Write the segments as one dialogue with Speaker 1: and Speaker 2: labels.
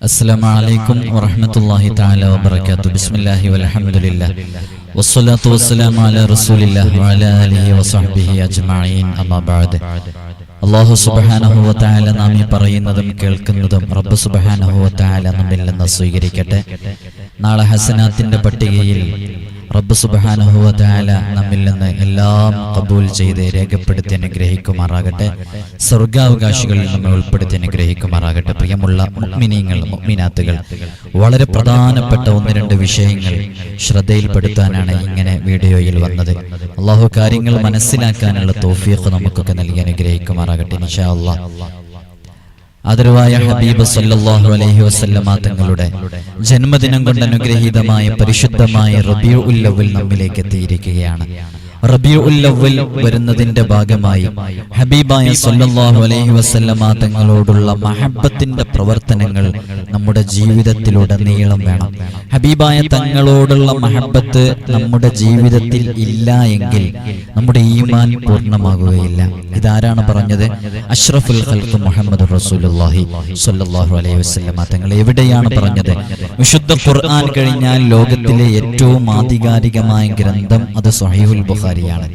Speaker 1: السلام عليكم ورحمة الله تعالى وبركاته بسم الله والحمد لله والصلاة والسلام على رسول الله وعلى آله وصحبه أجمعين أما بعد അള്ളാഹു സുബഹാനഹുവ താല നാം ഈ പറയുന്നതും കേൾക്കുന്നതും റബ്ബ് സുബഹാനഹുവ താല നമ്മിൽ നിന്ന് സ്വീകരിക്കട്ടെ നാളെ ഹസനാത്തിന്റെ പട്ടികയിൽ റബ്ബ് സുബഹാനഹുവ താല നമ്മിൽ നിന്ന് എല്ലാം കബൂൽ ചെയ്ത് രേഖപ്പെടുത്തി അനുഗ്രഹിക്കുമാറാകട്ടെ. സ്വർഗാവകാശികളിൽ നമ്മെ ഉൾപ്പെടുത്തി അനുഗ്രഹിക്കുമാറാകട്ടെ. പ്രിയമുള്ള മുഗ്മിനീങ്ങൾ മുഗ്മിനാത്തുകൾ വളരെ പ്രധാനപ്പെട്ട ഒന്ന് രണ്ട് വിഷയങ്ങൾ ശ്രദ്ധയിൽപ്പെടുത്താനാണ് ഇങ്ങനെ വീഡിയോയിൽ വന്നത്. അള്ളാഹു കാര്യങ്ങൾ മനസ്സിലാക്കാനുള്ള തോഫിയൊക്കെ നമുക്കൊക്കെ നൽകി അനുഗ്രഹിക്കുമാറാകട്ടെ. നിഷാ അള്ളാഹ് ആദരവായ ഹബീബ് സല്ലാഹു അലഹി വസല്ലമ തങ്ങളുടെ ജന്മദിനം കൊണ്ട് അനുഗ്രഹീതമായ പരിശുദ്ധമായ റബിയു ഉല്ലവൽ നമ്മിലേക്ക് എത്തിയിരിക്കുകയാണ്. റബിയു ഉല്ലവൽ വരുന്നതിന്റെ ഭാഗമായി. ഹബീബായ സല്ലല്ലാഹു അലൈഹി വസല്ലമ തങ്ങളോടുള്ള മഹബത്തിന്റെ പ്രവർത്തനങ്ങൾ നമ്മുടെ ജീവിതത്തിലുടനീളം വേണം. ഹബീബായ തങ്ങളോടുള്ള മഹബത്ത് നമ്മുടെ ജീവിതത്തിൽ ഇല്ല എങ്കിൽ നമ്മുടെ ഈമാൻ പൂർണമാകുകയില്ല. ഇതാരാണ് പറഞ്ഞത്? അഷ്റഫുൽ ഖൽഖ് മുഹമ്മദ് റസൂലുള്ളാഹി സല്ലല്ലാഹു അലൈഹി വസല്ലമ തങ്ങൾ എവിടെയാണ് പറഞ്ഞത്? വിശുദ്ധ ഖുർആൻ കഴിഞ്ഞാൽ ലോകത്തിലെ ഏറ്റവും ആധികാരികമായ ഗ്രന്ഥം അത് സ്വഹീഹുൽ ബുഖാരിയാണ്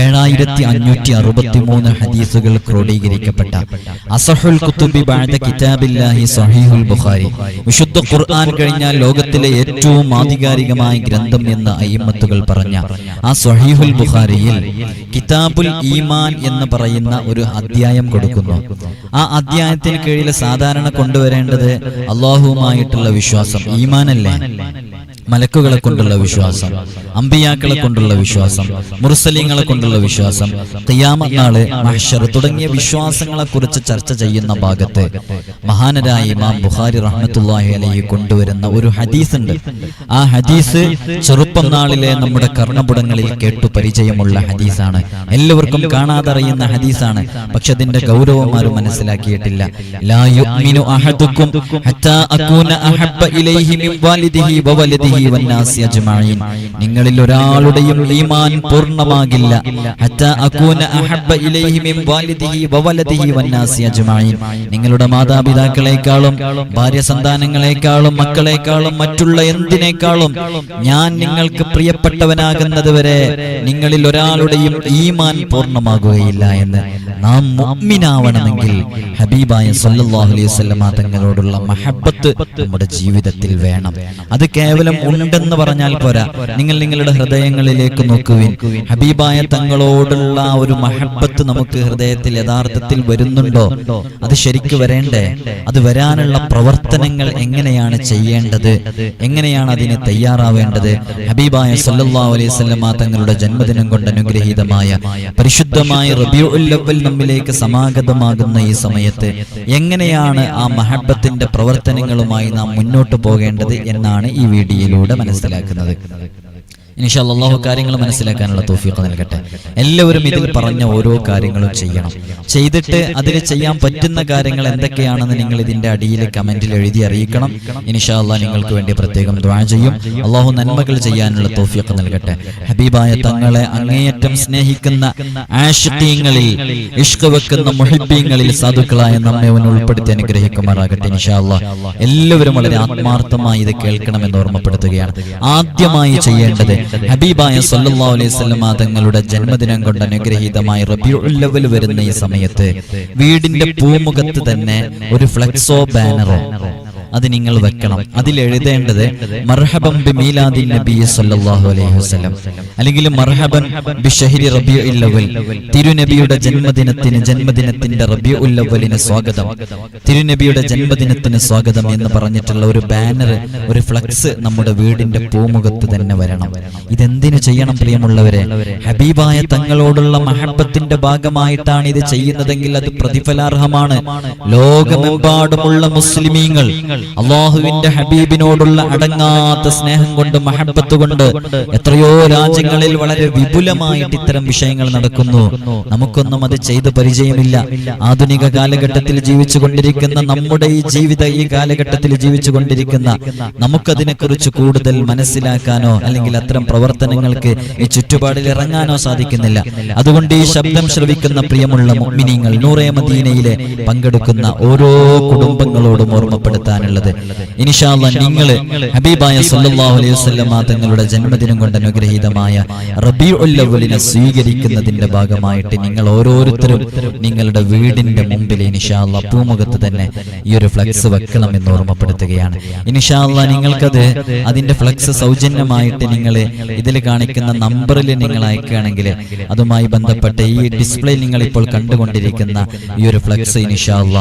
Speaker 1: ഏഴായിരത്തി അഞ്ഞൂറ്റി അറുപത്തി മൂന്ന് ഹദീസുകൾ ക്രോഡീകരിക്കപ്പെട്ട അസഹുൽ കുത്തുബി ബാഴ്ത കിതാബില്ലാഹി സഹീഹുൽ ബുഖാരി. വിശുദ്ധ ഖുർആൻ കഴിഞ്ഞാൽ ലോകത്തിലെ ഏറ്റവും ആധികാരികമായ ഗ്രന്ഥം എന്ന് അയ്യമ്മത്തുകൾ പറഞ്ഞ ആ സഹീഹുൽ ബുഖാരിയിൽ കിതാബുൽ ഈമാൻ എന്ന് പറയുന്ന ഒരു അധ്യായം കൊടുക്കുന്നു. ആ അധ്യായത്തിന് കീഴിൽ സാധാരണ കൊണ്ടുവരേണ്ടത് അള്ളാഹുവുമായിട്ടുള്ള വിശ്വാസം ഈമാനല്ലേ? മലക്കുകളെ കൊണ്ടുള്ള വിശ്വാസം അമ്പിയാക്കളെ കൊണ്ടുള്ള വിശ്വാസം മുർസലിങ്ങളെ കൊണ്ടുള്ള വിശ്വാസം ഖിയാമ നാൾ മഹ്ഷർ തുടങ്ങിയ വിശ്വാസങ്ങളെ കുറിച്ച് ചർച്ച ചെയ്യുന്ന ഭാഗത്ത് മഹാനരായ ഇമാം ബുഹാരി റഹ്മത്തുള്ളാഹി അലൈഹി കൊണ്ടുവരുന്ന ഒരു ഹദീസ് ഉണ്ട് ആ ഹദീസ് ചെറുപ്പം നാളിലെ നമ്മുടെ കർണപുടങ്ങളിൽ കേട്ടു പരിചയമുള്ള ഹദീസാണ്. എല്ലാവർക്കും കാണാതറിയുന്ന ഹദീസാണ്. പക്ഷെ അതിന്റെ ഗൗരവമാര് മനസ്സിലാക്കിയിട്ടില്ല. ലാ യുഅ്മിനു അഹദുക്കും ഹത്താ അകൂന അഹബ്ബ ഇലൈഹി മിൻ വാലിദിഹി വവലദിഹി നിങ്ങളിൽ ഒരാളുടെയും ഈമാൻ പൂർണമാകില്ല. അകൂന അഹബ്ബ ഇലൈഹി മിൻ വാലിദിഹി വവലദിഹി നിങ്ങളുടെ മാതാപിതാക്കളെക്കാളും ഭാര്യ സന്താനങ്ങളെക്കാളും മക്കളെക്കാളും മറ്റുള്ള എന്തിനേക്കാളും ഞാൻ നിങ്ങൾക്ക് പ്രിയപ്പെട്ടവനാകുന്നത് വരെ നിങ്ങളിൽ ഒരാളുടെയും ഈമാൻ പൂർണമാകുകയില്ല എന്ന് നാം മുഅ്മിനാവണമെങ്കിൽ ഹബീബായ സല്ലല്ലാഹു അലൈഹി തങ്ങളോടുള്ള മഹബ്ബത്ത് നമ്മുടെ ജീവിതത്തിൽ വേണം. അത് കേവലം ഉണ്ടെന്ന് പറഞ്ഞാൽ പോരാ. നിങ്ങൾ നിങ്ങളുടെ ഹൃദയങ്ങളിലേക്ക് നോക്കുവിൻ. ഹബീബായ തങ്ങളോടുള്ള ഒരു മഹബത്ത് നമുക്ക് ഹൃദയത്തിൽ യഥാർത്ഥത്തിൽ വരുന്നുണ്ടോ? അത് ശരിക്കു വരേണ്ടേ? അത് വരാനുള്ള പ്രവർത്തനങ്ങൾ എങ്ങനെയാണ് ചെയ്യേണ്ടത്? എങ്ങനെയാണ് അതിന് തയ്യാറാവേണ്ടത്? ഹബീബായ സല്ലാ അലൈഹി വസല്ലമ തങ്ങളുടെ ജന്മദിനം കൊണ്ട് അനുഗ്രഹീതമായ പരിശുദ്ധമായ റബിയുല്ലവൽ നമ്മിലേക്ക് സമാഗതമാകുന്ന ഈ സമയത്ത് എങ്ങനെയാണ് ആ മഹബത്തിന്റെ പ്രവർത്തനങ്ങളുമായി നാം മുന്നോട്ട് പോകേണ്ടത് എന്നാണ് ഈ വീഡിയോയിലൂടെ മനസ്സിലാക്കുന്നത്. അള്ളാഹു കാര്യങ്ങൾ മനസ്സിലാക്കാനുള്ള തോഫീഖ് നൽകട്ടെ. എല്ലാവരും ഇതിൽ പറഞ്ഞ ഓരോ കാര്യങ്ങളും ചെയ്യണം. ചെയ്തിട്ട് അതിൽ ചെയ്യാൻ പറ്റുന്ന കാര്യങ്ങൾ എന്തൊക്കെയാണെന്ന് നിങ്ങൾ ഇതിന്റെ അടിയിൽ കമന്റിൽ എഴുതി അറിയിക്കണം. അള്ളാഹ് നിങ്ങൾക്ക് വേണ്ടി പ്രത്യേകം ദ്വാ ചെയ്യും. അള്ളാഹു നന്മകൾ ചെയ്യാനുള്ള തോഫീഖ് നൽകട്ടെ. ഹബീബായ തങ്ങളെ അങ്ങേയറ്റം സ്നേഹിക്കുന്ന ആഷിഖീങ്ങളിൽ ഇഷ്ക വെക്കുന്ന മുഹിബീങ്ങളിൽ സാധുക്കളായ നമ്മെ അവൻ ഉൾപ്പെടുത്തി അനുഗ്രഹിക്കുമാറാകട്ടെ അള്ളാഹ് എല്ലാവരും വളരെ ആത്മാർത്ഥമായി ഇത് കേൾക്കണമെന്ന് ഓർമ്മപ്പെടുത്തുകയാണ്. ആദ്യമായി ചെയ്യേണ്ടത് ഹബീബായ സല്ലല്ലാഹു അലൈഹി വസല്ലമ തങ്ങളുടെ ജന്മദിനം കൊണ്ട് അനുഗ്രഹീതമായ റബീഉൽ അവ്വൽ വരുന്ന ഈ സമയത്ത് വീടിന്റെ പൂമുഖത്ത് തന്നെ ഒരു ഫ്ലക്സോ ബാനറോ അത് നിങ്ങൾ വെക്കണം. അതിൽ എഴുതേണ്ടത് മർഹബം ബി നബി സല്ലല്ലാഹു അലൈഹി വസല്ലം. അല്ലെങ്കിൽ മർഹബൻ ബി ഷഹരി അവൽ തിരുനബിയുടെ ജന്മദിനത്തിന് ജന്മദിനത്തിന്റെ റബീഉൽ അവ്വലിന് സ്വാഗതം. തിരുനബിയുടെ ജന്മദിനത്തിന് സ്വാഗതം എന്ന് പറഞ്ഞിട്ടുള്ള ഒരു ബാനർ ഒരു ഫ്ലക്സ് നമ്മുടെ വീടിന്റെ പൂമുഖത്ത് തന്നെ വരണം. ഇതെന്തിനു ചെയ്യണം പ്രിയമുള്ളവരെ? ഹബീബായ തങ്ങളോടുള്ള മഹബത്തിന്റെ ഭാഗമായിട്ടാണ് ഇത് ചെയ്യുന്നതെങ്കിൽ അത് പ്രതിഫലാർഹമാണ്. ലോകമെമ്പാടുമുള്ള മുസ്ലിമീങ്ങൾ. അള്ളാഹുവിന്റെ ഹബീബിനോടുള്ള അടങ്ങാത്ത സ്നേഹം കൊണ്ട് മഹബത്ത് കൊണ്ട് എത്രയോ രാജ്യങ്ങളിൽ വളരെ വിപുലമായിട്ട് ഇത്തരം വിഷയങ്ങൾ നടക്കുന്നു. നമുക്കൊന്നും അത് ചെയ്ത് പരിചയമില്ല. ആധുനിക കാലഘട്ടത്തിൽ ജീവിച്ചു കൊണ്ടിരിക്കുന്ന നമ്മുടെ ഈ ജീവിത ഈ കാലഘട്ടത്തിൽ ജീവിച്ചു കൊണ്ടിരിക്കുന്ന നമുക്കതിനെ കുറിച്ച് കൂടുതൽ മനസ്സിലാക്കാനോ അല്ലെങ്കിൽ അത്തരം പ്രവർത്തനങ്ങൾക്ക് ഈ ചുറ്റുപാടിൽ ഇറങ്ങാനോ സാധിക്കുന്നില്ല. അതുകൊണ്ട് ഈ ശബ്ദം ശ്രവിക്കുന്ന പ്രിയമുള്ള മുഅ്മിനീങ്ങൾ നൂറേ മദീനയിലെ പങ്കെടുക്കുന്ന ഓരോ കുടുംബങ്ങളോടും ഓർമ്മപ്പെടുത്താനുള്ള നടത്താനുള്ളത് ഇനിഷാല്ല നിങ്ങൾ ഹബീബായ സല്ലാഹു അലൈഹി വസല്ലമ തങ്ങളുടെ ജന്മദിനം കൊണ്ട് അനുഗ്രഹീതമായ റബി അവ്വലിനെ സ്വീകരിക്കുന്നതിന്റെ ഭാഗമായിട്ട് നിങ്ങൾ ഓരോരുത്തരും നിങ്ങളുടെ വീടിന്റെ മുമ്പിൽ ഇനിഷാല്ല പൂമുഖത്ത് തന്നെ ഈ ഒരു ഫ്ലക്സ് വെക്കണം എന്ന് ഓർമ്മപ്പെടുത്തുകയാണ്. ഇനിഷാല്ല നിങ്ങൾക്കത് അതിന്റെ ഫ്ലക്സ് സൗജന്യമായിട്ട് നിങ്ങൾ ഇതിൽ കാണിക്കുന്ന നമ്പറിൽ നിങ്ങൾ അയക്കുകയാണെങ്കിൽ അതുമായി ബന്ധപ്പെട്ട ഈ ഡിസ്പ്ലേ നിങ്ങൾ ഇപ്പോൾ കണ്ടുകൊണ്ടിരിക്കുന്ന ഈ ഒരു ഫ്ലക്സ് ഇനിഷാല്ല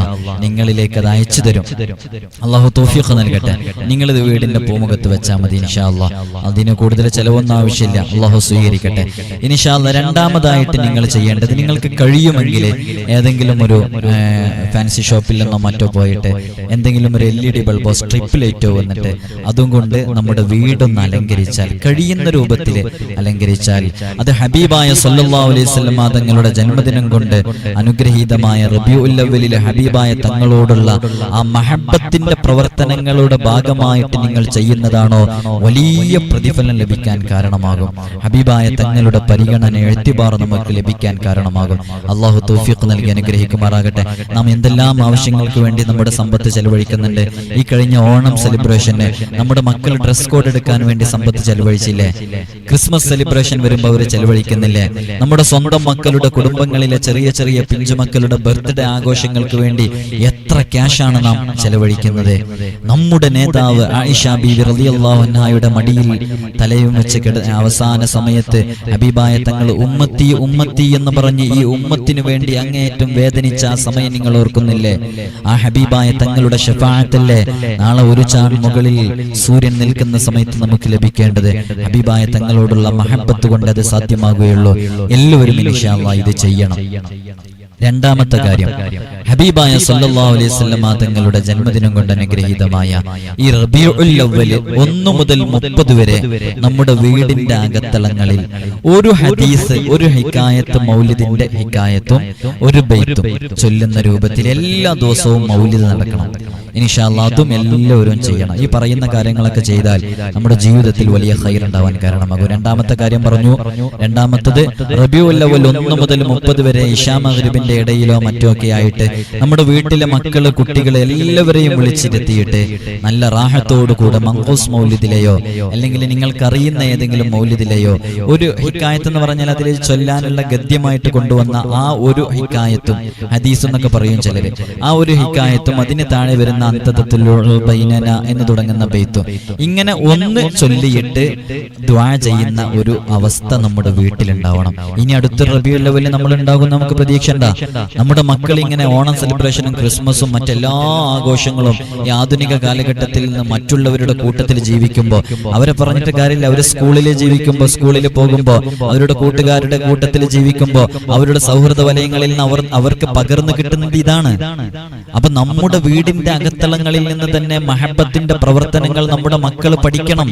Speaker 1: നിങ്ങളിലേക്ക് അത് അയച്ചു തരും. അള്ളാഹു തോഫിയൊക്കെ നൽകട്ടെ. നിങ്ങൾ ഇത് വീടിന്റെ പൂമുഖത്ത് വെച്ചാൽ മതി ഇൻഷാല്ല അതിന് കൂടുതൽ ചെലവൊന്നും ആവശ്യമില്ല. അള്ളാഹു സ്വീകരിക്കട്ടെ. ഇൻഷാല്ല രണ്ടാമതായിട്ട് നിങ്ങൾ ചെയ്യേണ്ടത് നിങ്ങൾക്ക് കഴിയുമെങ്കിൽ ഏതെങ്കിലും ഒരു ഫാൻസി ഷോപ്പിൽ നിന്നോ മറ്റോ പോയിട്ട് എന്തെങ്കിലും ഒരു എൽ ഇ ഡി ബൾബോ സ്ട്രിപ്പ് ലൈറ്റോ വന്നിട്ട് അതും കൊണ്ട് നമ്മുടെ വീടൊന്ന് അലങ്കരിച്ചാൽ കഴിയുന്ന രൂപത്തിൽ അലങ്കരിച്ചാൽ അത് ഹബീബായ സല്ലല്ലാഹു അലൈഹി തങ്ങളുടെ ജന്മദിനം കൊണ്ട് അനുഗ്രഹീതമായ റബിയുല്ലവലിലെ ഹബീബായ തങ്ങളോടുള്ള ആ മഹബത്തിന്റെ പ്രവർത്തനങ്ങളുടെ ഭാഗമായിട്ട് നിങ്ങൾ ചെയ്യുന്നതാണോ വലിയ പ്രതിഫലം ലഭിക്കാൻ കാരണമാകും. ഹബീബായ തങ്ങളുടെ പരിഗണന എഴുത്തിബാർ നമുക്ക് ലഭിക്കാൻ കാരണമാകും. അള്ളാഹു തോഫിക്ക് നൽകി അനുഗ്രഹിക്കുമാറാകട്ടെ. നാം എന്തെല്ലാം ആവശ്യങ്ങൾക്ക് വേണ്ടി നമ്മുടെ സമ്പത്ത് ചെലവഴിക്കുന്നുണ്ട്? ഈ കഴിഞ്ഞ ഓണം സെലിബ്രേഷന് നമ്മുടെ മക്കൾ ഡ്രസ് കോഡ് എടുക്കാൻ വേണ്ടി സമ്പത്ത് ചെലവഴിച്ചില്ലേ? ക്രിസ്മസ് സെലിബ്രേഷൻ വരുമ്പോൾ അവർ ചെലവഴിക്കുന്നില്ലേ? നമ്മുടെ സ്വന്തം മക്കളുടെ കുടുംബങ്ങളിലെ ചെറിയ ചെറിയ പിഞ്ചു മക്കളുടെ ബർത്ത്ഡേ ആഘോഷങ്ങൾക്ക് വേണ്ടി എത്ര ക്യാഷാണ് നാം ചെലവഴിക്കുന്നത്? നമ്മുടെ നേതാവ് ആയിഷ ബീവി റളിയല്ലാഹു അൻഹായുടെ മടിയിൽ തലയും വെച്ച് കിട അവസാന സമയത്ത് ഹബീബായ തങ്ങൾ ഉമ്മത്തി ഉമ്മത്തി എന്ന് പറഞ്ഞ് ഈ ഉമ്മത്തിന് വേണ്ടി അങ്ങേയറ്റം വേദനിച്ച ആ സമയം നിങ്ങൾ ഓർക്കുന്നില്ലേ? ആ ഹബീബായ തങ്ങളുടെ ഷഫാഅത്തല്ലേ? നാളെ ഒരു ചാൺ മുകളിൽ സൂര്യൻ നിൽക്കുന്ന സമയത്ത് നമുക്ക് ലഭിക്കേണ്ടത് ഹബീബായ തങ്ങളോടുള്ള മഹബത്ത് കൊണ്ട് അത് സാധ്യമാകുകയുള്ളൂ. എല്ലാവരും അല്ലാഹ് ഇത് ചെയ്യണം. രണ്ടാമത്തെ കാര്യം. ഹബീബായ സല്ലല്ലാഹു അലൈഹി വസല്ലമ തങ്ങളുടെ ജന്മദിനം കൊണ്ട് അനുഗ്രഹീതമായ ഈ റബീഉൽ അവ്വൽ ഒന്ന് മുതൽ മുപ്പത് വരെ നമ്മുടെ വീടിന്റെ അകത്തളങ്ങളിൽ ഒരു ഹദീസ് ഒരു ഹിക്കായത്ത് മൗലിദിന്റെ ഹിക്കായത്തും ഒരു ബൈത്തും ചൊല്ലുന്ന രൂപത്തിൽ എല്ലാ ദിവസവും മൗലിദ് നടക്കണം. ഇൻഷാല്ല അതും എല്ലാവരും ചെയ്യണം. ഈ പറയുന്ന കാര്യങ്ങളൊക്കെ ചെയ്താൽ നമ്മുടെ ജീവിതത്തിൽ വലിയ ഹൈർ ഉണ്ടാവാൻ കാരണമാകും. രണ്ടാമത്തെ കാര്യം പറഞ്ഞു. രണ്ടാമത്തത് റബിയുൽ അവൽ ഒന്ന് മുതൽ മുപ്പത് വരെ ഇഷാ മഗ്രിബിന്റെ ഇടയിലോ മറ്റോ ഒക്കെ ആയിട്ട് നമ്മുടെ വീട്ടിലെ മക്കൾ കുട്ടികളെ എല്ലാവരെയും വിളിച്ചിരുത്തിയിട്ട് നല്ല റാഹത്തോടു കൂടെ മങ്കൂസ് മൗലിദിലെയോ അല്ലെങ്കിൽ നിങ്ങൾക്ക് അറിയുന്ന ഏതെങ്കിലും മൗലിദിലെയോ ഒരു ഹിക്കായത്ത് എന്ന് പറഞ്ഞാൽ അതിൽ ചൊല്ലാനുള്ള ഗദ്യമായിട്ട് കൊണ്ടുവന്ന ആ ഒരു ഹിക്കായത്തും ഹദീസ് എന്നൊക്കെ പറയും ചിലര്. ആ ഒരു ഹിക്കായത്തും അതിന് താഴെ വരുന്ന അന്തതത്തിലുള്ള എന്ന് തുടങ്ങുന്ന ബെയ്ത്തും ഇങ്ങനെ ഒന്ന് ചൊല്ലിയിട്ട് ദ്വാ ചെയ്യുന്ന ഒരു അവസ്ഥ നമ്മുടെ വീട്ടിലുണ്ടാവണം. ഇനി അടുത്ത റബിയു ലെവലിൽ നമ്മൾ ഉണ്ടാകും നമുക്ക് പ്രതീക്ഷ ഉണ്ടാ നമ്മുടെ മക്കൾ ഇങ്ങനെ ഓണം സെലിബ്രേഷനും ക്രിസ്മസും മറ്റെല്ലാ ആഘോഷങ്ങളും ഈ ആധുനിക കാലഘട്ടത്തിൽ നിന്ന് മറ്റുള്ളവരുടെ കൂട്ടത്തിൽ ജീവിക്കുമ്പോൾ അവരെ പറഞ്ഞിട്ട് കാര്യമില്ല. അവർ സ്കൂളിൽ ജീവിക്കുമ്പോൾ സ്കൂളിൽ പോകുമ്പോൾ അവരുടെ കൂട്ടുകാരുടെ കൂട്ടത്തിൽ ജീവിക്കുമ്പോൾ അവരുടെ സൗഹൃദ വലയങ്ങളിൽ നിന്ന് അവർ അവർക്ക് പകർന്നു കിട്ടുന്നത് ഇതാണ്. അപ്പൊ നമ്മുടെ വീടിന്റെ അകത്തളങ്ങളിൽ നിന്ന് തന്നെ മഹബത്തിന്റെ പ്രവർത്തനങ്ങൾ നമ്മുടെ മക്കൾ പഠിക്കണം.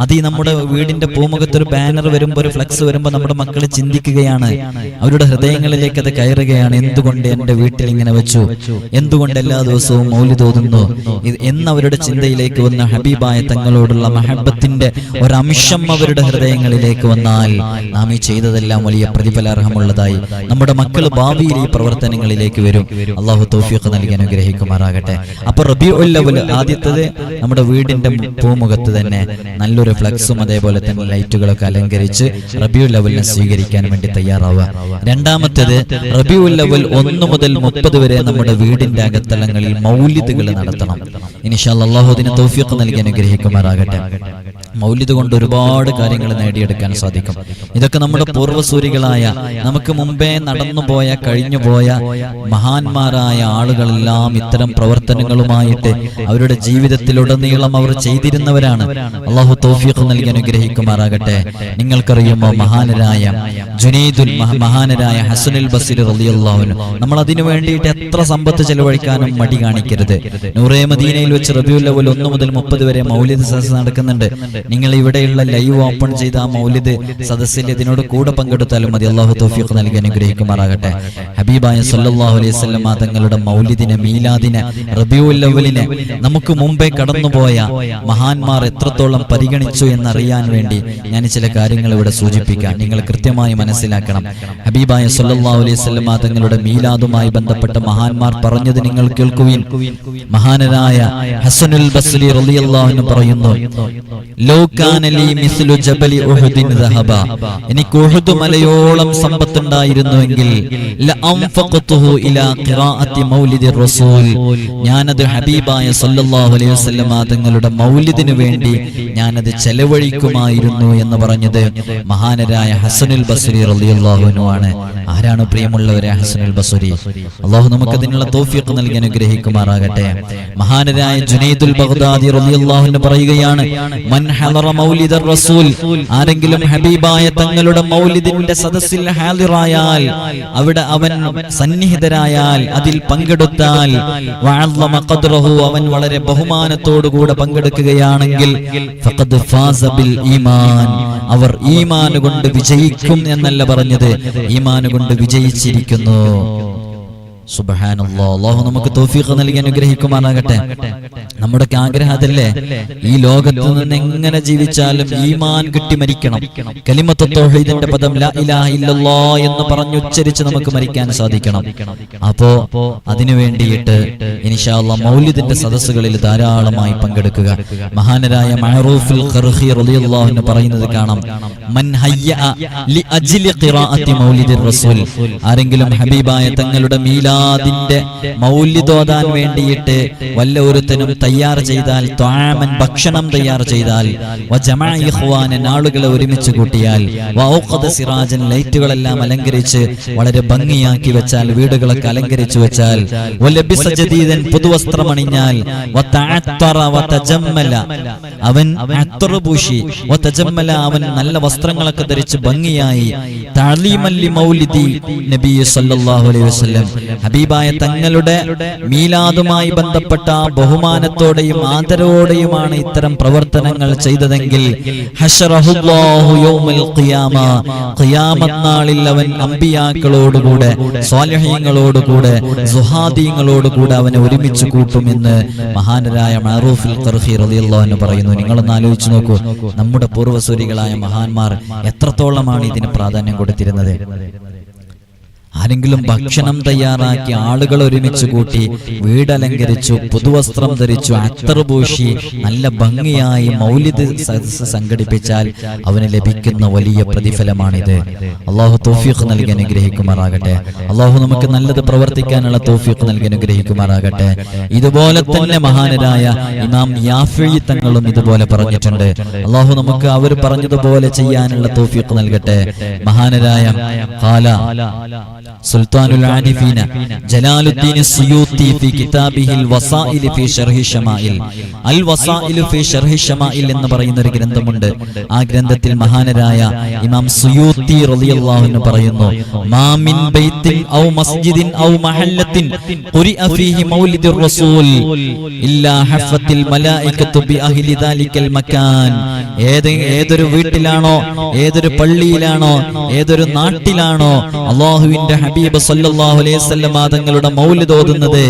Speaker 1: അത് ഈ നമ്മുടെ വീടിന്റെ പൂമുഖത്ത് ഒരു ബാനർ വരുമ്പോൾ ഒരു ഫ്ലക്സ് വരുമ്പോൾ നമ്മുടെ മക്കൾ ചിന്തിക്കുകയാണ്. അവരുടെ ഹൃദയങ്ങളിലേക്ക് അത് കയറുകയാണ്. എന്തുകൊണ്ട് എന്റെ വീട്ടിൽ ഇങ്ങനെ വെച്ചു? എന്തുകൊണ്ട് എല്ലാ ദിവസവും മൗലി തോന്നുന്നു? എന്നവരുടെ ചിന്തയിലേക്ക് വന്ന ഹബീബായ തങ്ങളോടുള്ള മഹബത്തിന്റെ ഒരംശം അവരുടെ ഹൃദയങ്ങളിലേക്ക് വന്നാൽ നാം ഈ ചെയ്തതെല്ലാം വലിയ പ്രതിഫലാർഹമുള്ളതായി നമ്മുടെ മക്കൾ ഭാവിയിൽ ഈ പ്രവർത്തനങ്ങളിലേക്ക് വരും. അള്ളാഹു തോഫിയൊക്കെ നൽകി അനുഗ്രഹിക്കുമാറാകട്ടെ. അപ്പൊ റബി അവൽ ആദ്യത്തത് നമ്മുടെ വീടിന്റെ പൂമുഖത്ത് തന്നെ നല്ലൊരു ഫ്ലക്സും അതേപോലെ തന്നെ ലൈറ്റുകളൊക്കെ അലങ്കരിച്ച് റബിയുൽ അവലിനെ സ്വീകരിക്കാൻ വേണ്ടി തയ്യാറാവുക. രണ്ടാമത്തേത് റബിയുൽ അവൽ ഒന്ന് മുതൽ മുപ്പത് വരെ നമ്മുടെ വീടിന്റെ അകത്തളങ്ങളിൽ മൗല്യതകൾ നടത്തണം. ഇനിഷാൽ അള്ളാഹുദിനെ തോഫിയൊക്കെ നൽകി അനുഗ്രഹിക്കുമാറാകട്ടെ. മൗലിദ് കൊണ്ട് ഒരുപാട് കാര്യങ്ങൾ നേടിയെടുക്കാൻ സാധിക്കും. ഇതൊക്കെ നമ്മുടെ പൂർവസൂരികളായ നമുക്ക് മുമ്പേ നടന്നുപോയ കഴിഞ്ഞുപോയ മഹാന്മാരായ ആളുകളെല്ലാം ഇത്തരം പ്രവർത്തനങ്ങളുമായിട്ട് അവരുടെ ജീവിതത്തിലുടനീളം അവർ ചെയ്തിരുന്നവരാണ്. അള്ളാഹു തൗഫീഖ് നൽകി അനുഗ്രഹിക്കുമാറാകട്ടെ. നിങ്ങൾക്കറിയുമോ മഹാനരായ ജുനൈദുൽ മഹ- മഹാനരായ ഹസനുൽ ബസീർ റളിയല്ലാഹുവിന് നമ്മൾ അതിനു വേണ്ടിയിട്ട് എത്ര സമ്പത്ത് ചെലവഴിക്കാനും മടി കാണിക്കരുത്. നൂറേ മദീനയിൽ വെച്ച് റബിയുൽ അവൽ ഒന്ന് മുതൽ മുപ്പത് വരെ മൗലിദ് സദസ് നടക്കുന്നുണ്ട്. നിങ്ങൾ ഇവിടെയുള്ള ലൈവ് ഓപ്പൺ ചെയ്ത ആ മൗലിദ് സദസ്സിൽ ഇതിനോട് കൂടെ പങ്കെടുത്താലും മതി. അള്ളാഹു തൗഫീഖ് നൽകി അനുഗ്രഹിക്കുമാറാകട്ടെ. ഹബീബായ സല്ലാഹു അലൈഹി വസല്ലം തങ്ങളുടെ മൗലിദിനെ മീലാദിനെ റബിയുല്ലവലിനെ നമുക്ക് മുമ്പേ കടന്നുപോയ മഹാന്മാർ എത്രത്തോളം പരിഗണിച്ചു എന്നറിയാൻ വേണ്ടി ഞാൻ ചില കാര്യങ്ങൾ ഇവിടെ സൂചിപ്പിക്കാം. നിങ്ങൾ കൃത്യമായി മനസ്സിലാക്കണം. ഹബീബായ സല്ലാഹു അലൈഹി വസല്ലം തങ്ങളുടെ മീലാദുമായി ബന്ധപ്പെട്ട മഹാന്മാർ പറഞ്ഞത് നിങ്ങൾ കേൾക്കുവിൻ. മഹാനരായ ഹസനുൽ ബസ്ലി റളിയല്ലാഹു അൻഹു പറയുന്നു എനിക്ക് ഉഹുദ് മലയോളം സമ്പത്തുണ്ടായിരുന്നുവെങ്കിൽ ഞാനത് ഹബീബായ സല്ലല്ലാഹു അലൈഹി വസല്ലം തങ്ങളുടെ മൗലിദിനു വേണ്ടി ഞാനത് ചെലവഴിക്കുമായിരുന്നു എന്ന് പറഞ്ഞത് മഹാനരായ ഹസനുൽ ബസുരി റളിയല്ലാഹു ആണ്. ആരാണ് പ്രിയമുള്ളവരെ ഹസനുൽ ബസുരി? അള്ളാഹു നമുക്ക് അതിനുള്ള തോഫിയൊക്കെ നൽകി അനുഗ്രഹിക്കുമാറാകട്ടെ. മഹാനരായ ജുനൈദുൽ ബഗ്ദാദി റളിയല്ലാഹു പറയുകയാണ് മൻ ഹളറ മൗലിദർ റസൂൽ ആരെങ്കിലും ഹബീബായ തങ്ങളുടെ മൗലിദിന്റെ സദസ്സിൽ ഹാദിറായാൽ അവിടെ അവൻ സന്നിഹിതരായാൽ അതിൽ പങ്കെടുത്താൽ അവൻ വളരെ ബഹുമാനത്തോടുകൂടെ പങ്കെടുക്കുകയാണെങ്കിൽ ഫഖദ് ഈമാൻ. അവർ ഈമാൻ കൊണ്ട് വിജയിക്കും എന്നല്ല പറഞ്ഞത് ഈമാൻ കൊണ്ട് വിജയിച്ചിരിക്കുന്നു. സുബ്ഹാനല്ലാഹ് അല്ലാഹു നമുക്ക് തൗഫീഖ് നൽകി അനുഗ്രഹിക്കുമാറാകട്ടെ. നമ്മുടെ ആഗ്രഹം ഈ ലോകത്ത് നിന്ന് എങ്ങനെ ജീവിച്ചാലും ഈമാൻ കിട്ടി മരിക്കണം. കലിമത്ത് പദം ലാ ഇലാഹ ഇല്ലല്ലാ എന്ന് പറഞ്ഞുച്ചരിച്ച് നമുക്ക് മരിക്കാൻ സാധിക്കണം. അപ്പോ അതിനു വേണ്ടിയിട്ട് മൗല്യത്തിന്റെ മൗലിദിന്റെ സദസ്സുകളിൽ ധാരാളമായി പങ്കെടുക്കുക. മഹാനരായ മഹറൂഫുൽ ഖർഹി പറയുന്നത് കാണാം. മൻ ലി അജ്ലി ഖിറാഅത്തി മൗലിദിർ റസൂൽ. ആരെങ്കിലും ഹബീബായ തങ്ങളുടെ മീലാദിന്റെ മൗല്യതോതാൻ വേണ്ടിയിട്ട് വല്ല ഒരുത്തനും തയ്യാർ ചെയ്താൽ ത്വാമൻ ഭക്ഷണം തയ്യാർ ചെയ്താൽ ആളുകളെ ഒരുമിച്ച് കൂട്ടിയാൽ സിറാജൻ ലൈറ്റുകളെല്ലാം അലങ്കരിച്ച് വളരെ ഭംഗിയാക്കി വെച്ചാൽ വീടുകളൊക്കെ അലങ്കരിച്ചു വെച്ചാൽ പുതുവസ്ത്രമണിഞ്ഞാൽ അവൻ അത്തറ പൂശി. വതജമ്മല അവൻ നല്ല വസ്ത്രങ്ങളൊക്കെ ധരിച്ച് ഭംഗിയായി. തഅലീമല്ലി മൗലിദി നബി സല്ലല്ലാഹു അലൈഹി വസല്ലം. ഹബീബായ തങ്ങളുടെ മീലാദുമായി ബന്ധപ്പെട്ട ബഹുമാനത്തോടെയും ആദരവോടെയുമാണ് ഇത്തരം പ്രവർത്തനങ്ങൾ ചെയ്തതെങ്കിൽ അവൻ അമ്പിയാക്കളോടുകൂടെ സ്വാലഹ്യങ്ങളോടുകൂടെ സുഹാദീങ്ങളോടുകൂടെ അവനെ ഒരുമിച്ച് കൂട്ടുമെന്ന് മഹാനരായ റളിയല്ലാഹു അൻഹു പറയുന്നു. നിങ്ങളൊന്ന് ആലോചിച്ച് നോക്കൂ നമ്മുടെ പൂർവസൂരികളായ മഹാന്മാർ എത്രത്തോളമാണ് ഇതിന് പ്രാധാന്യം കൊടുത്തിരുന്നത്? ആരെങ്കിലും ഭക്ഷണം തയ്യാറാക്കി ആളുകൾ ഒരുമിച്ച് കൂട്ടി വീടലങ്കരിച്ചു പുതുവസ്ത്രം ധരിച്ചു അത്തർ പൂശി നല്ല ഭംഗിയായി മൗലിദ് സദസ് സംഘടിപ്പിച്ചാൽ അവന് ലഭിക്കുന്ന വലിയ പ്രതിഫലമാണിത്. അള്ളാഹു തോഫീഖ് നൽകി അനുഗ്രഹിക്കുമാറാകട്ടെ. അള്ളാഹു നമുക്ക് നല്ലത് പ്രവർത്തിക്കാനുള്ള തോഫീഖ് നൽകി അനുഗ്രഹിക്കുമാറാകട്ടെ. ഇതുപോലെ തന്നെ മഹാനരായ ഇമാം യാഫി തങ്ങളും ഇതുപോലെ പറഞ്ഞിട്ടുണ്ട്. അള്ളാഹു നമുക്ക് അവർ പറഞ്ഞതുപോലെ ചെയ്യാനുള്ള തോഫീഖ് നൽകട്ടെ. മഹാനരായ കാല സുൽത്താനുൽ ആരിഫീന ജലാലുദ്ദീൻ സുയൂത്തി ഫി കിതാബിഹിൽ വസാഇൽ ഫി ശർഹി ഷമാഇൽ അൽ വസാഇൽ ഫി ശർഹി ഷമാഇൽ എന്ന് പറയുന്ന ഒരു ഗ്രന്ഥമുണ്ട്. ആ ഗ്രന്ഥത്തിൽ മഹാനരായ ഇമാം സുയൂത്തി റളിയല്ലാഹു അൻഹു പറയുന്നു മാ മിൻ ബൈത്തിൻ ഔ മസ്ജിദിൻ ഔ മഹല്ലത്തിൻ ഖുരിഅ ഫീഹി മൗലിദുർ റസൂൽ ഇല്ലാ ഹഫത്തിൽ മലായികത്തു ബി അഹ്ലി ദാലിക്കൽ മക്കാൻ ഏത് ഏതൊരു വീട്ടിലാണോ ഏതൊരു പള്ളിയിലാണോ ഏതൊരു നാട്ടിലാണോ അള്ളാഹുവിന്റെ ഹബീബ് സല്ലല്ലാഹു അലൈഹി വസല്ലം തങ്ങളുടെ മൗലിദ് ഓതുന്നത്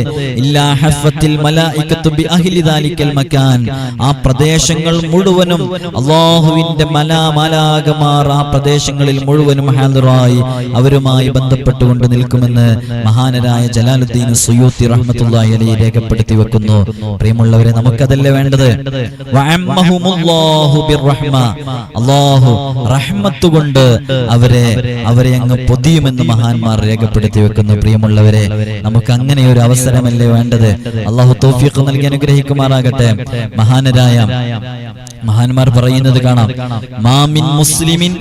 Speaker 1: ഇല്ലാ ഹഫത്തിൽ മലായികത്തു ബി അഹ്ലി ദാലിക്കൽ മക്കാൻ ആ പ്രദേശങ്ങൾ മുഴുവനും അള്ളാഹുവിന്റെ മലാ മാലാകമാർ ആ പ്രദേശങ്ങളിൽ മുഴുവനും ഹാദിറായി അവരുമായി ബന്ധപ്പെട്ടുകൊണ്ട് നിൽക്കുമെന്ന് മഹാനരായ ജലാലുദ്ദീൻ സുയൂത്തി റഹ്മത്തുള്ളാഹി അലൈഹി രേഖപ്പെടുത്തി വെക്കുന്നു. പ്രിയമുള്ളവരെ നമുക്കതല്ലേ വേണ്ടത്? വഅമ്മഹുമുല്ലാഹു ബിർറഹ്മ അല്ലാഹു റഹ്മത്ത് കൊണ്ട് അവരെ അവരെ അങ്ങ് പൊതിയുമെന്ന് മഹാന്മാർ രേഖപ്പെടുത്തി വെക്കുന്നു. പ്രിയമുള്ളവരെ നമുക്ക് അങ്ങനെ ഒരു അവസരമല്ലേ വേണ്ടത്? അള്ളാഹു തോഫിയൊക്കെ നൽകി അനുഗ്രഹിക്കുമാറാകട്ടെ. മഹാനരായ മഹാന്മാർ പറയുന്നത് കാണാം. മാമിൻ മുസ്ലിമിൻ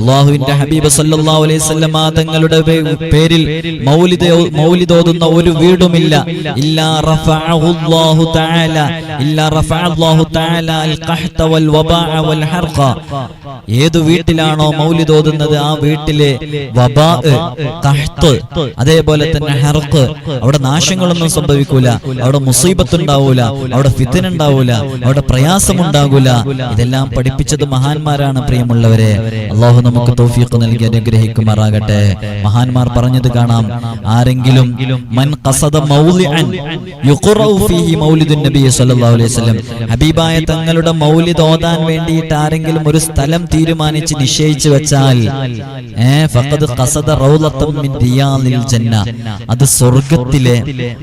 Speaker 1: അല്ലാഹുവിന്റെ ഹബീബ് തങ്ങളുടെ പേരിൽ മൗലിദ് മൗലിദ് ഓതുന്ന ഒരു വീടുമില്ല. ഇല്ലാ റഫഅഹു അല്ലാഹു തആല. ഇല്ലാ റഫഅ അല്ലാഹു തആല അൽ ഖഹ്ത വൽ വബാഅ വൽ ഹർഖ ഏത് വീട്ടിലാണോ മൗലിദ് ഓതുന്നത് ആ വീട്ടിലെ അതേപോലെ തന്നെ ഹർഖ്. അവിടെ നാശങ്ങളും ദോഷങ്ങളൊന്നും സംഭവിക്കൂല. അവിടെ മുസീബത്ത് ഉണ്ടാവൂല അവിടെ ഫിത്തിൻ അവിടെ പ്രയാസമുണ്ടാകൂല. ഇതെല്ലാം പഠിപ്പിച്ചത് മഹാന്മാരാണ് പ്രിയമുള്ളവരെ. അള്ളാഹു നമുക്ക് തൗഫീഖ് നൽകി അനുഗ്രഹിക്കുമാറാകട്ടെ. മഹാന്മാർ പറഞ്ഞത് കാണാം. ആരെങ്കിലും മൻ ഖസദ മൗലിഅൻ യുഖറഉ ഫീഹി സല്ലല്ലാഹു അലൈഹി വസല്ലം. ഹബീബായ തങ്ങളുടെ മൗലിദ് ഓതാൻ വേണ്ടിയിട്ട് ആരെങ്കിലും ഒരു സ്ഥലം തീരുമാനിച്ച് നിശ്ചയിച്ചു വെച്ചാൽ ഫഖദ് ഖസദ മിൻ ജന്ന. അത് സ്വർഗത്തിലെ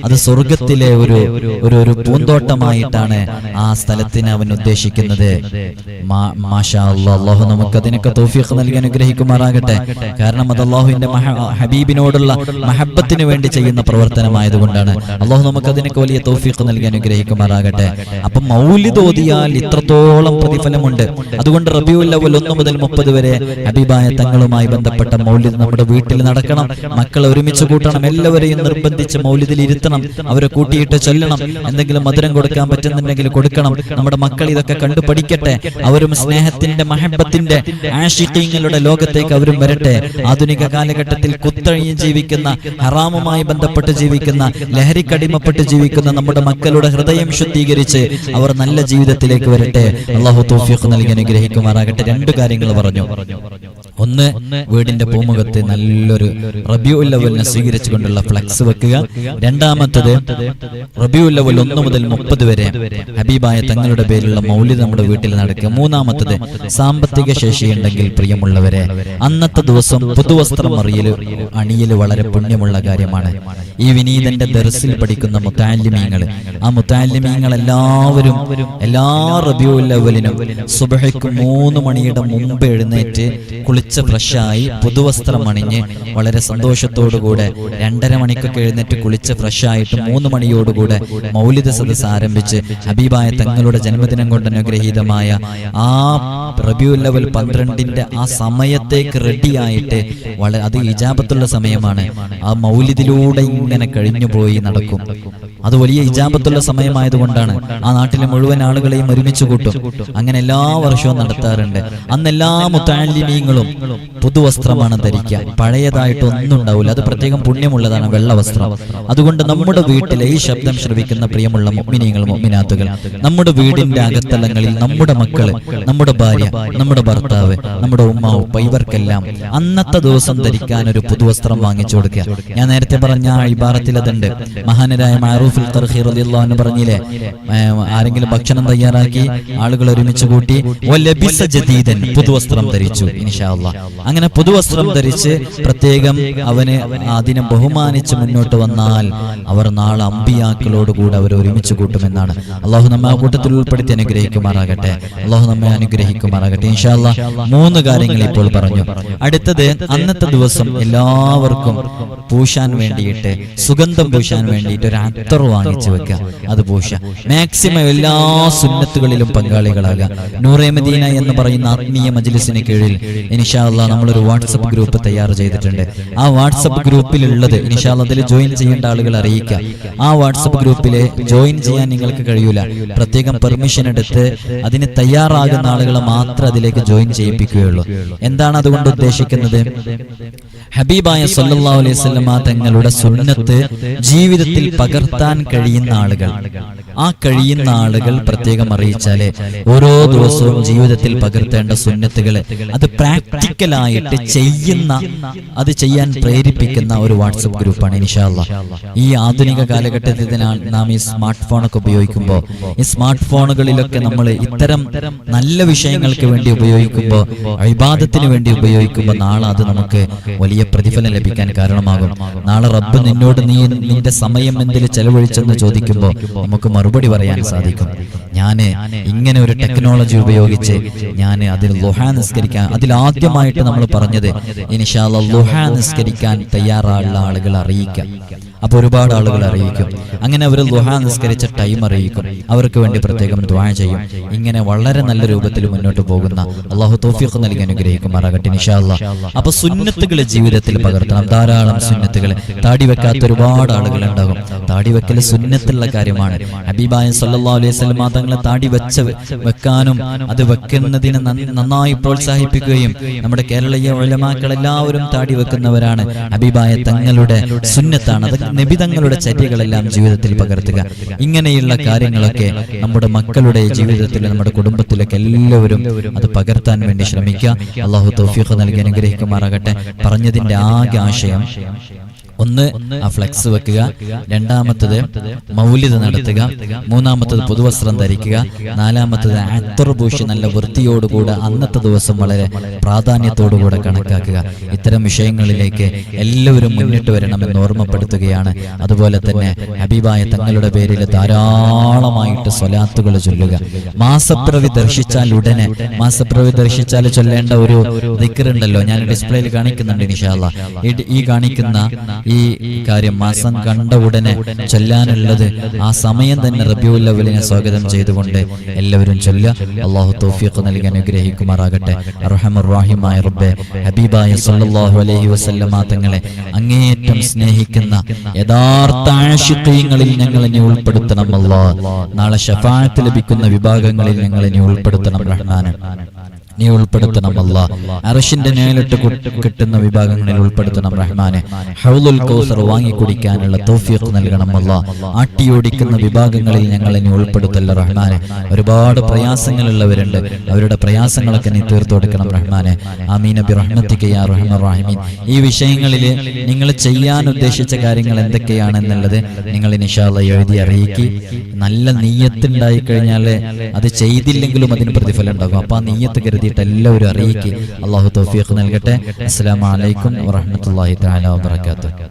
Speaker 1: അത് സ്വർഗത്തിലെ ഒരു ഒരു ഒരു പൂന്തോട്ടമായിട്ടാണ് ആ സ്ഥലത്തിന് അവൻ ഉദ്ദേശിക്കുന്നത്. അള്ളാഹു നമുക്ക് അതിനൊക്കെ തൗഫീഖ് നൽകി അനുഗ്രഹിക്കുമാറാകട്ടെ. കാരണം അത് അള്ളാഹുവിന്റെ ഹബീബിനോടുള്ള മഹബത്തിന് വേണ്ടി ചെയ്യുന്ന പ്രവർത്തനമായതുകൊണ്ടാണ്. അള്ളാഹു നമുക്ക് അതിനൊക്കെ വലിയ തൗഫീഖ് നൽകി അനുഗ്രഹിക്കുമാറാകട്ടെ. അപ്പൊ മൗലിദ് ഓതിയാൽ ഇത്രത്തോളം പ്രതിഫലമുണ്ട്. അതുകൊണ്ട് റബിയുൽ അവൽ ഒന്ന് മുതൽ മുപ്പത് വരെ ഹബീബായ തങ്ങളുമായി ബന്ധപ്പെട്ട മൗലിദ് നമ്മുടെ വീട്ടിൽ നടക്കണം. മക്കളെ ഒരുമിച്ച് കൂട്ടണം. എല്ലാവരെയും നിർബന്ധിച്ച് മൗലിദിൽ ഇരുത്തണം അവരെ കൂട്ടിയിട്ട് ചൊല്ലണം. എന്തെങ്കിലും മധുരം കൊടുക്കാൻ പറ്റുന്നുണ്ടെങ്കിൽ കൊടുക്കണം. നമ്മുടെ മക്കൾ ഇതൊക്കെ കണ്ടു പഠിക്കട്ടെ അവരും സ്നേഹത്തിന്റെ മഹബത്തിന്റെ ആഷിഖീങ്ങളുടെ ലോകത്തേക്ക് അവരും വരട്ടെ. ആധുനിക കാലഘട്ടത്തിൽ കുത്തഴിഞ്ഞ് ജീവിക്കുന്ന ഹറാമുമായി ബന്ധപ്പെട്ട് ജീവിക്കുന്ന ലഹരിക്കടിമപ്പെട്ട് ജീവിക്കുന്ന നമ്മുടെ മക്കളുടെ ഹൃദയം ശുദ്ധീകരിച്ച് അവർ നല്ല ജീവിതത്തിലേക്ക് വരട്ടെ. അള്ളാഹു തോഫിയൊക്കെ നൽകി അനുഗ്രഹിക്കുമാറാകട്ടെ. രണ്ടു കാര്യങ്ങൾ പറഞ്ഞു. ഒന്ന് വീടിന്റെ പൂമുഖത്ത് നല്ലൊരു റബിയുൽ അവലിനെ സ്വീകരിച്ചുകൊണ്ടുള്ള ഫ്ലക്സ് വെക്കുക. രണ്ടാമത്തത് റബിയുൽ അവൽ ഒന്ന് മുതൽ മുപ്പത് വരെ ഹബീബായ തങ്ങളുടെ പേരിലുള്ള മൗലിദ് നമ്മുടെ വീട്ടിൽ നടക്കുക മൂന്നാമത്തത് സാമ്പത്തിക ശേഷിയുണ്ടെങ്കിൽ പ്രിയമുള്ളവരെ അന്നത്തെ ദിവസം പുതുവസ്ത്രം അറിയൽ അണിയൽ വളരെ പുണ്യമുള്ള കാര്യമാണ്. ഈ വിനീതന്റെ ദർസിൽ പഠിക്കുന്ന മുത്താലിമീങ്ങൾ. ആ മുത്താലിമീങ്ങൾ എല്ലാവരും എല്ലാ റബിയുൽ അവലിനും സുബഹയ്ക്ക് മൂന്ന് മണിയുടെ മുമ്പ് എഴുന്നേറ്റ് കുളിച്ച് ഫ്രഷായി പുതുവസ്ത്രം അണിഞ്ഞ് വളരെ സന്തോഷത്തോടുകൂടെ രണ്ടര മണിക്കൊക്കെ എഴുന്നേറ്റ് കുളിച്ച് ഫ്രഷായിട്ട് മൂന്ന് മണിയോടുകൂടെ മൗലിക സദസ് ആരംഭിച്ച് ഹബീബായ തങ്ങളുടെ ജന്മദിനം കൊണ്ട് അനുഗ്രഹീതമായ ആ റബിയുൽ ലെവൽ പന്ത്രണ്ടിന്റെ ആ സമയത്തേക്ക് റെഡിയായിട്ട് വളരെ അത് ഇജാപത്തുള്ള സമയമാണ്. ആ മൗലിദിലൂടെ ഇങ്ങനെ കഴിഞ്ഞുപോയി നടക്കും. അത് വലിയ ഇജാപത്തുള്ള സമയമായതുകൊണ്ടാണ്. ആ നാട്ടിലെ മുഴുവൻ ആളുകളെയും ഒരുമിച്ച് കൂട്ടും. അങ്ങനെ എല്ലാ വർഷവും നടത്താറുണ്ട്. അന്ന് എല്ലാ മുത്താലിമീങ്ങളും പുതുവസ്ത്രമാണ് ധരിക്കുക. പഴയതായിട്ട് ഒന്നും ഉണ്ടാവില്ല. അത് പ്രത്യേകം പുണ്യമുള്ളതാണ് വെള്ളവസ്ത്രം. അതുകൊണ്ട് നമ്മുടെ വീട്ടിലെ ഈ ശബ്ദം ശ്രവിക്കുന്ന പ്രിയമുള്ള മുഅ്മിനീങ്ങൾ മൊമ്മിനാത്തുകൾ നമ്മുടെ വീടിന്റെ അകത്തലങ്ങളിൽ നമ്മുടെ മക്കൾ നമ്മുടെ ഭാര്യ നമ്മുടെ ഭർത്താവ് നമ്മുടെ ഉമ്മ ഉപ്പ ഇവർക്കെല്ലാം അന്നത്തെ ദിവസം ധരിക്കാൻ ഒരു പുതുവസ്ത്രം വാങ്ങിച്ചു കൊടുക്കുക. ഞാൻ നേരത്തെ പറഞ്ഞ ഇബാറത്തിൽ അതുണ്ട്. മഹാനരായ മാറൂഫുൽ എന്ന് പറഞ്ഞില്ലേ? ആരെങ്കിലും ഭക്ഷണം തയ്യാറാക്കി ആളുകൾ ഒരുമിച്ച് കൂട്ടി ജദീദൻ പുതുവസ്ത്രം ധരിച്ചു അങ്ങനെ പുതുവസ്ത്രം ധരിച്ച് പ്രത്യേകം അവന് അതിനെ ബഹുമാനിച്ച് മുന്നോട്ട് വന്നാൽ അവർ നാളെ അമ്പിയാക്കളോട് കൂടെ അവർ ഒരുമിച്ച് കൂട്ടുമെന്നാണ്. അള്ളാഹു നമ്മെ ആ കൂട്ടത്തിൽ ഉൾപ്പെടുത്തി അനുഗ്രഹിക്കുമാറാകട്ടെ. അള്ളാഹു നമ്മെ അനുഗ്രഹിക്കുമാറാകട്ടെ ഇൻഷാ അല്ലാഹ് മൂന്ന് കാര്യങ്ങൾ ഇപ്പോൾ പറഞ്ഞു. അടുത്തത് അന്നത്തെ ദിവസം എല്ലാവർക്കും പൂശാൻ വേണ്ടിയിട്ട് സുഗന്ധം പൂശാൻ വേണ്ടിയിട്ട് ഒരു അത്തർ വാങ്ങിച്ചു വെക്കുക. അത് പൂശ മാക്സിമം എല്ലാ സുന്നത്തുകളിലും പങ്കാളികളാകുക. നൂറേ മദീന എന്ന് പറയുന്ന ആത്മീയ മജ്ലിസിന് കീഴിൽ ഇനിഷാല്ല നമ്മളൊരു വാട്സപ്പ് ഗ്രൂപ്പ് തയ്യാർ ചെയ്തിട്ടുണ്ട്. ആ വാട്സപ്പ് ഗ്രൂപ്പിലുള്ളത് ഇനിഷാല്ല അതിൽ ജോയിൻ ചെയ്യേണ്ട ആളുകൾ അറിയിക്കുക. ആ വാട്സപ്പ് ഗ്രൂപ്പിലെ ജോയിൻ ചെയ്യാൻ നിങ്ങൾക്ക് കഴിയൂല. പ്രത്യേകം പെർമിഷൻ എടുത്ത് അതിന് തയ്യാറാകുന്ന ആളുകളെ മാത്രം അതിലേക്ക് ജോയിൻ ചെയ്യിപ്പിക്കുകയുള്ളൂ എന്താണ് അതുകൊണ്ട് ഉദ്ദേശിക്കുന്നത്. ഹബീബായ സല്ലല്ലാഹു അലൈഹി വസല്ലമ തങ്ങളുടെ സുന്നത്ത് ജീവിതത്തിൽ പകർത്താൻ കഴിയുന്ന ആളുകൾ. ആ കഴിയുന്ന ആളുകൾ പ്രത്യേകം അറിയിച്ചാലേ ഓരോ ദിവസവും ജീവിതത്തിൽ പകർത്തേണ്ട സുന്നത്തുകൾ അത് പ്രാക്ടിക്കലായിട്ട് ചെയ്യുന്ന അത് ചെയ്യാൻ പ്രേരിപ്പിക്കുന്ന ഒരു വാട്സപ്പ് ഗ്രൂപ്പാണ് ഇൻഷാല്ല ഈ ആധുനിക കാലഘട്ടത്തിൽ നാ- നാം ഈ സ്മാർട്ട് ഫോണൊക്കെ ഉപയോഗിക്കുമ്പോൾ ഈ സ്മാർട്ട് ഫോണുകളിലൊക്കെ നമ്മൾ ഇത്തരം നല്ല വിഷയങ്ങൾക്ക് വേണ്ടി ഉപയോഗിക്കുമ്പോൾ അഭിബാധത്തിന് വേണ്ടി ഉപയോഗിക്കുമ്പോൾ നാളെ അത് നമുക്ക് വലിയ പ്രതിഫലം ലഭിക്കാൻ കാരണമാകും. നാളെ റബ്ബ് നിന്നോട് നീ നിന്റെ സമയം എന്തിൽ ചെലവഴിച്ചെന്ന് ചോദിക്കുമ്പോൾ നമുക്ക് മറുപടി പറയാൻ സാധിക്കും. ഞാൻ ഇങ്ങനെ ഒരു ടെക്നോളജി ഉപയോഗിച്ച് ഞാൻ അതിൽ ലുഹാ നിസ്കരിക്കാൻ അതിൽ ആദ്യമായിട്ട് നമ്മൾ പറഞ്ഞത് ഇനിഷാല്ല ലുഹാ നിസ്കരിക്കാൻ തയ്യാറുള്ള ആളുകൾ അറിയിക്കാം. അപ്പൊ ഒരുപാട് ആളുകൾ അറിയിക്കും. അങ്ങനെ അവർ ദുഹ നിസ്കരിച്ച ടൈം അറിയിക്കും. അവർക്ക് വേണ്ടി പ്രത്യേകം ദ്വാ ചെയ്യും. ഇങ്ങനെ വളരെ നല്ല രൂപത്തിൽ മുന്നോട്ട് പോകുന്ന അള്ളാഹു തോഫിഖ് നൽകി അനുഗ്രഹിക്കുമാറാകട്ടെ നിഷാല്ല അപ്പൊ സുന്നത്തുകൾ ജീവിതത്തിൽ പകർത്തണം. ധാരാളം സുന്നത്തുകൾ താടി വെക്കാത്ത ഒരുപാട് ആളുകൾ ഉണ്ടാകും താടി വെക്കൽ സുന്നത്തുള്ള കാര്യമാണ്. ഹബീബായ സല്ലാ അലൈഹി വസല്ലമ തങ്ങളെ താടി വെച്ച വെക്കാനും അത് വെക്കുന്നതിന് നന്ന- നന്നായി പ്രോത്സാഹിപ്പിക്കുകയും നമ്മുടെ കേരളീയ ഉലമാക്കൾ എല്ലാവരും താടി വെക്കുന്നവരാണ് ഹബീബായ തങ്ങളുടെ സുന്നത്താണ്. അത് നബി തങ്ങളുടെ ചര്യകളെല്ലാം ജീവിതത്തിൽ പകർത്തുക. ഇങ്ങനെയുള്ള കാര്യങ്ങളൊക്കെ നമ്മുടെ മക്കളുടെ ജീവിതത്തിൽ നമ്മുടെ കുടുംബത്തിലൊക്കെ എല്ലാവരും അത് പകർത്താൻ വേണ്ടി ശ്രമിക്കുക. അള്ളാഹു തൗഫീഖ് നൽകി അനുഗ്രഹിക്കുമാറാകട്ടെ. പറഞ്ഞതിന്റെ ആകെ ആശയം ഒന്ന് ആ ഫ്ലെക്സ് വെക്കുക. രണ്ടാമത്തത് മൗലിത നടത്തുക. മൂന്നാമത്തത് പുതുവസ്ത്രം ധരിക്കുക. നാലാമത്തത് അത്തർഭൂഷി നല്ല വൃത്തിയോടുകൂടെ അന്നത്തെ ദിവസം വളരെ പ്രാധാന്യത്തോടുകൂടെ കണക്കാക്കുക. ഇത്തരം വിഷയങ്ങളിലേക്ക് എല്ലാവരും മുന്നിട്ട് വരണമെന്ന് ഓർമ്മപ്പെടുത്തുകയാണ്. അതുപോലെ തന്നെ ഹബീബായ തങ്ങളുടെ പേരിൽ ധാരാളമായിട്ട് സ്വലാത്തുകൾ ചൊല്ലുക. മാസപ്പിറവി ദർശിച്ചാൽ ഉടനെ മാസപ്പിറവി ദർശിച്ചാൽ ചൊല്ലേണ്ട ഒരു ദിക്കറുണ്ടല്ലോ ഞാൻ ഡിസ്പ്ലേയിൽ കാണിക്കുന്നുണ്ട് നിഷാല്ല ഈ കാണിക്കുന്ന ഈ കാര്യം മാസം കണ്ട ഉടനെ ചൊല്ലാനുള്ളത് ആ സമയം തന്നെ റബിയുൽ അവലിനെ സ്വാഗതം ചെയ്തുകൊണ്ട് എല്ലാവരും ചൊല്ല അള്ളാഹു തൗഫീഖ് നൽകി അനുഗ്രഹിക്കുമാറാകട്ടെ. അർഹമറാഹിമായ റബ്ബെ ഹബീബായ സല്ലല്ലാഹു അലൈഹി വസല്ലമ തങ്ങളെ അങ്ങേയറ്റം സ്നേഹിക്കുന്ന യഥാർത്ഥ ആശുക്രിയങ്ങളിൽ ഞങ്ങൾ ഇനി ഉൾപ്പെടുത്തണം. അല്ലാ നാളെ ഷഫാഅത്ത് ലഭിക്കുന്ന വിഭാഗങ്ങളിൽ ഞങ്ങൾ ഇനി ഉൾപ്പെടുത്തണം. റഹ്മാനെ. നീ ഉൾപ്പെടുത്തണം അല്ല അറഷിന്റെ നേലിട്ട് കു- കിട്ടുന്ന വിഭാഗങ്ങളിൽ ഉൾപ്പെടുത്തണം റഹ്മാനെ. ഹൗലുൽ കൗസർ വാങ്ങി കുടിക്കാനുള്ള തൗഫീഖ് നൽകണം അല്ല ആട്ടിയോടിക്കുന്ന വിഭാഗങ്ങളിൽ ഞങ്ങൾ നീ ഉൾപ്പെടുത്തല്ല റഹ്മാനെ. ഒരുപാട് പ്രയാസങ്ങളുള്ളവരുണ്ട്. അവരുടെ പ്രയാസങ്ങളൊക്കെ നീ തീർത്തു കൊടുക്കണം റഹ്മാനെ. ആമീൻ. നബി റഹ്മത്തിക്ക് യാ റഹ്മാൻ റഹീമീൻ. ഈ വിഷയങ്ങളിൽ നിങ്ങൾ ചെയ്യാൻ ഉദ്ദേശിച്ച കാര്യങ്ങൾ എന്തൊക്കെയാണെന്നുള്ളത് നിങ്ങൾ നിഷാദ എഴുതി അറിയിക്കി. നല്ല നെയ്യത്തുണ്ടായി കഴിഞ്ഞാൽ അത് ചെയ്തില്ലെങ്കിലും അതിന് പ്രതിഫലം ഉണ്ടാകും. അപ്പൊ ആ നീയത്ത് കരുതിയിട്ട് എല്ലാവരും അറിയിക്കുക അള്ളാഹു തൗഫീഖ് നൽകട്ടെ. അസ്സലാമു അലൈക്കും വറഹ്മത്തുള്ളാഹി തആല വബറകാതുഹു.